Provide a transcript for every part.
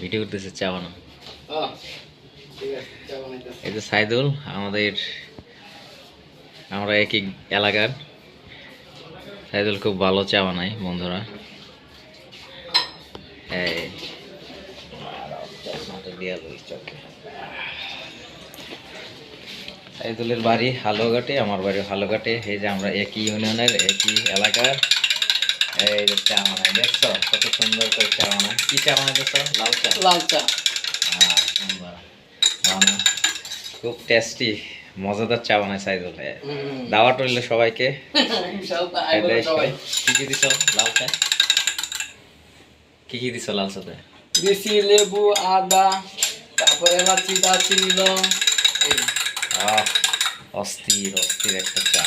Video করতেছে চা বানানো। এই যে সাইদুল আমাদের আমরা একই এলাকার। সাইদুল খুব ভালো চা বানায় বন্ধুরা। সাইদুলের বাড়ি হালুঘাটে আমার বাড়ি হালুঘাটে এই যে আমরা একই ইউনিয়নের একই এলাকার। এই যে চা বানাই দেখছ? কত সুন্দর করে চা কি চা বানাই দেখছ লাল চা। লাল। খুব টেস্টি মজাদার চা বানায় সাইদুল হুম। দাওয়াত রইল সবাইকে। কি কি দিছ লাল চা? কি কি দিছ লাল চাতে? দেশি লেবু আদা তারপরে এলাচি দারচিনি লং। অস্থির অস্থির একটা চা।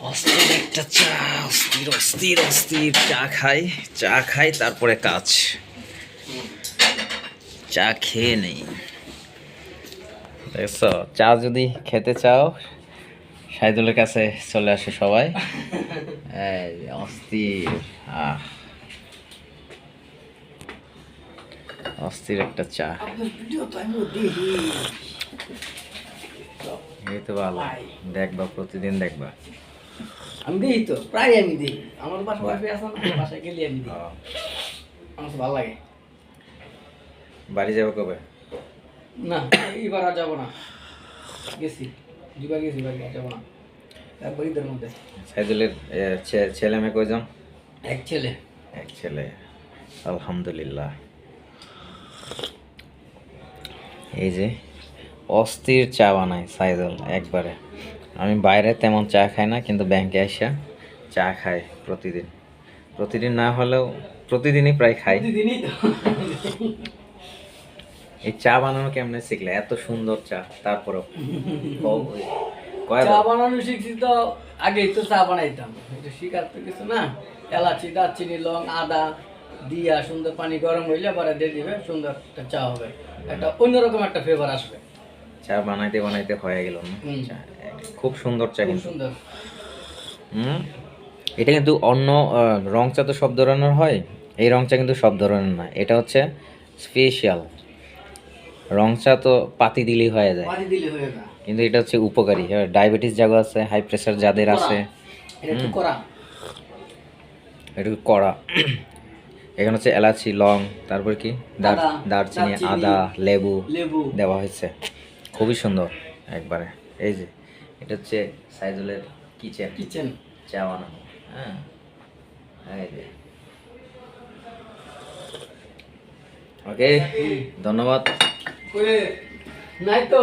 অস্থির একটা চা অস্থির অস্থির অস্থির। চা খাই চা খাই তারপরে কাজ। চা খেয়ে নেই। দেখছ? চা যদি খেতে চাও সাইদুলের কাছে চলে আসে সবাই। অস্থির। আহ। অস্থির একটা চা। এই তো ভালো। দেখবা প্রতিদিন দেখবা। আমি দেখি তো প্রায় আমি দেখি আমার বাসা বাসে আছে না বাসায় গেলে আমি আহ, আমার ভালো লাগে। বাড়ি যাব কবে? না এইবার আর যাব না। গেছি দুবার গেছি আর যাব না। তারপর ঈদের মধ্যে। সাইদুলের ছেলে মেয়ে কয়জন? এক ছেলে। এক ছেলে। আলহামদুলিল্লাহ। এই যে অস্থির চা বানায় সাইদুল একবারে। আমি বাইরে তেমন চা খাই না কিন্তু ব্যাংকে আসা চা খাই প্রতিদিন। প্রতিদিন না হলেও প্রতিদিনই প্রায় খাই। এই চা বানানো কেমনে শিখলে? এত সুন্দর চা তারপরেও। কয় চা বানানো শিখছি তো আগেই তো চা বানাইতাম। এটা শিকার তো কিছু না। এলাচি দারচিনি লং আদা দিয়া সুন্দর পানি গরম হইলে পরে দিয়ে দিবে সুন্দর একটা চা হবে। একটা অন্যরকম একটা ফ্লেভার আসবে। চা বানাইতে বানাইতে হয়ে গেল না? চা, খুব সুন্দর চা কিন্তু। এটা কিন্তু অন্য রং চা তো সব ধরনের হয়। এই রং চা কিন্তু সব ধরনের না এটা হচ্ছে স্পেশাল রং চা তো পাতি দিলেই হয়ে যায়। হয়ে কিন্তু এটা হচ্ছে উপকারী। ডায়াবেটিস যাগো আছে হাই প্রেশার যাদের আছে। এটা একটু করা এটা কড়া। এখানে হচ্ছে এলাচি লং তারপর কি? দার- দারচিনি আদা লেবু লেবু। দেওয়া হয়েছে। খুবই সুন্দর একবারে। এই যে। এটা হচ্ছে সাইজুলের কিচেন। কিচেন। চা বানানো হ্যাঁ। এই যে। ওকে ধন্যবাদ। নাই তো।